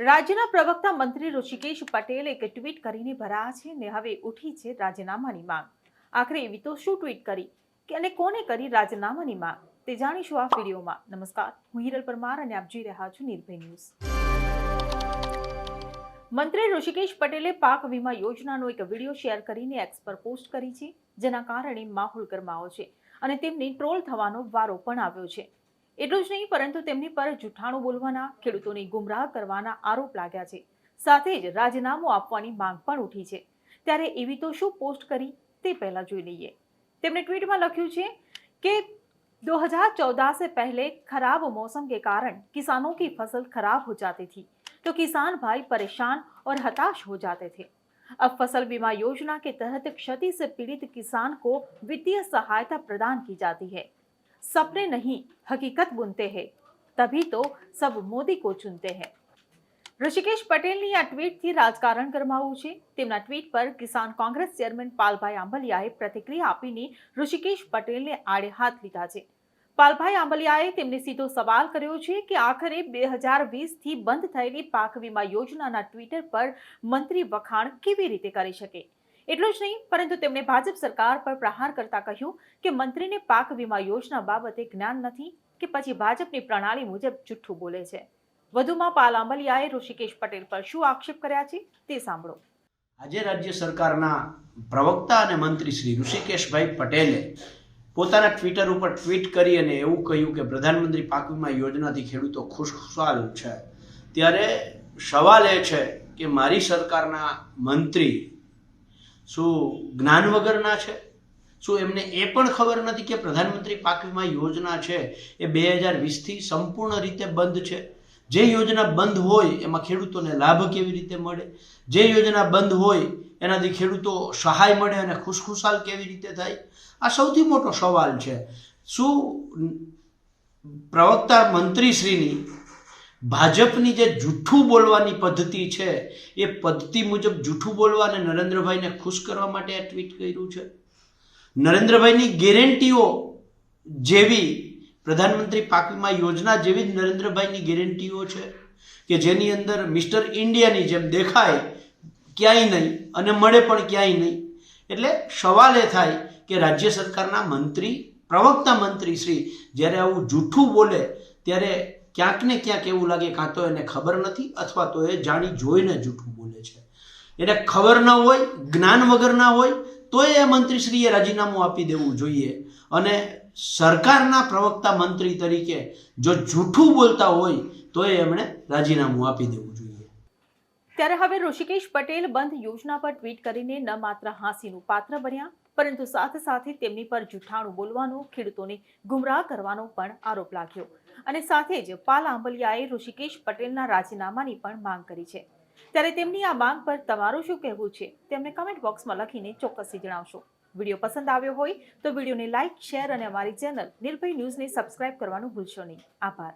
રાજ્યના પ્રવક્તા મંત્રી ઋષિકેશ પટેલ એક ટ્વીટ કરીને ભરાયા છે ને હવે ઉઠી છે રાજીનામાની માંગ. આખરે એવી તો શું ટ્વીટ કરી? કે અને કોને કરી રાજીનામાની માંગ? તે જાણીશું આ વિડીયોમાં. નમસ્કાર. હું હિરલ પરમાર અને આપ જોઈ રહ્યા છો નિર્ભય ન્યૂઝ. મંત્રી ઋષિકેશ પટેલે પાક વીમા યોજનાનો એક વીડિયો શેર કરીને એક્સ પર પોસ્ટ કરી છે, જેના કારણે માહોલ ગરમાયો છે અને તેમને ટ્રોલ થવાનો વારો પણ આવ્યો છે. એટલું જ નહીં પરંતુ તેમની પર જૂઠાણું બોલવાના ખેડૂતોને ગુમરાહ કરવાના આરોપ લાગ્યા છે સાથે જ રાજીનામું આપવાની માંગ પણ ઉઠી છે ત્યારે એવી તો શું પોસ્ટ કરી તે પહેલા જોઈ લઈએ તેમણે ટ્વીટમાં લખ્યું છે કે 2014 से पहले खराब मौसम के कारण किसानों की फसल खराब हो जाती थी तो किसान भाई परेशान और हताश हो जाते थे अब फसल बीमा योजना के तहत क्षति से पीड़ित किसान को वित्तीय सहायता प्रदान की जाती है सपने नहीं हकीकत बुनते हैं तभी तो सब मोदी को चुनते हैं ઋષિકેશ પટેલની આ ટ્વીટથી રાજકારણ ગરમાવું છે તેમના ટ્વીટ પર કિસાન કોંગ્રેસ ચેરમેન પાલભાઈ આંબલિયાએ પ્રતિક્રિયા આપીને ઋષિકેશ પટેલને આડે હાથ લીધા છે પાલભાઈ આંબલિયાએ તેમને સીધો સવાલ કર્યો છે કે આખરે બે હજાર વીસથી બંધ થયેલી પાક વીમા યોજનાના ટ્વિટર પર મંત્રી વખાણ કેવી રીતે કરી શકે એટલું જ નહીં, પરંતુ તેમણે ભાજપ સરકાર પર પ્રહાર કરતા કહ્યું કે મંત્રીને પાક વીમા યોજના બાબતે જ્ઞાન નથી કે પછી ભાજપની પ્રણાલી મુજબ જુઠ્ઠું બોલે છે. વધુમાં પાલ આંબલિયાએ ઋષિકેશ પટેલ પર શું આક્ષેપ કર્યા છે તે સાંભળો. આજે રાજ્ય સરકારના પ્રવક્તા અને મંત્રી શ્રી ઋષિકેશભાઈ પટેલે પોતાના ટ્વિટર ઉપર ટ્વીટ કરી અને એવું કહ્યું કે પ્રધાનમંત્રી પાક વીમા યોજનાથી ખેડૂતો ખુશખુશાલ છે. ત્યારે સવાલ એ છે કે મારી સરકારના મંત્રી શું જ્ઞાન વગરના છે? શું એમને એ પણ ખબર નથી કે પ્રધાનમંત્રી પાક વીમા યોજના છે એ બે હજાર વીસથી સંપૂર્ણ રીતે બંધ છે? જે યોજના બંધ હોય એમાં ખેડૂતોને લાભ કેવી રીતે મળે? જે યોજના બંધ હોય એનાથી ખેડૂતો સહાય મળે અને ખુશખુશાલ કેવી રીતે થાય? આ સૌથી મોટો સવાલ છે. શું પ્રવક્તા મંત્રીશ્રીની ભાજપની જે જૂઠું બોલવાની પદ્ધતિ છે, એ પદ્ધતિ મુજબ જૂઠું બોલવા અને નરેન્દ્રભાઈને ખુશ કરવા માટે આ ટ્વીટ કર્યું છે. નરેન્દ્રભાઈની ગેરંટીઓ જેવી, પ્રધાનમંત્રી પાક વીમા યોજના જેવી જ નરેન્દ્રભાઈની ગેરંટીઓ છે કે જેની અંદર મિસ્ટર ઇન્ડિયાની જેમ દેખાય ક્યાંય નહીં અને મળે પણ ક્યાંય નહીં. એટલે સવાલ એ થાય કે રાજ્ય સરકારના મંત્રી, પ્રવક્તા મંત્રી શ્રી જ્યારે આવું જૂઠું બોલે ત્યારે ક્યાંક ને ક્યાંક એવું લાગે કાં તો એને ખબર નથી અથવા તો એ જાણી જોઈને જૂઠું બોલે છે. એને ખબર ન હોય, જ્ઞાન વગર ના હોય તો એ મંત્રીશ્રીએ રાજીનામું આપી દેવું જોઈએ. અને સરકારના પ્રવક્તા મંત્રી તરીકે જો જૂઠું બોલતા હોય તો એ એમણે રાજીનામું આપી દેવું જોઈએ. ત્યારે હવે ઋષિકેશ પટેલ બંધ યોજના પર ટ્વીટ કરીને ન માત્ર હાંસીનું પાત્ર બન્યા પરંતુ સાથે સાથે તેમની પર જૂઠાણું બોલવાનો, ખેડૂતોને ગુમરાહ કરવાનો પણ આરોપ લાગ્યો. અને સાથે જ પાલ આંબલિયાએ ઋષિકેશ પટેલના રાજીનામાની પણ માંગ કરી છે. ત્યારે તેમની આ માંગ પર તમારું શું કહેવું છે? તેમને કમેન્ટ બોક્સમાં લખીને ચોક્કસથી જણાવશો. વીડિયો પસંદ આવ્યો હોય તો વિડીયોને લાઇક શેર અને અમારી ચેનલ નિર્ભય ન્યૂઝને સબસ્ક્રાઇબ કરવાનું ભૂલશો નહીં. આભાર.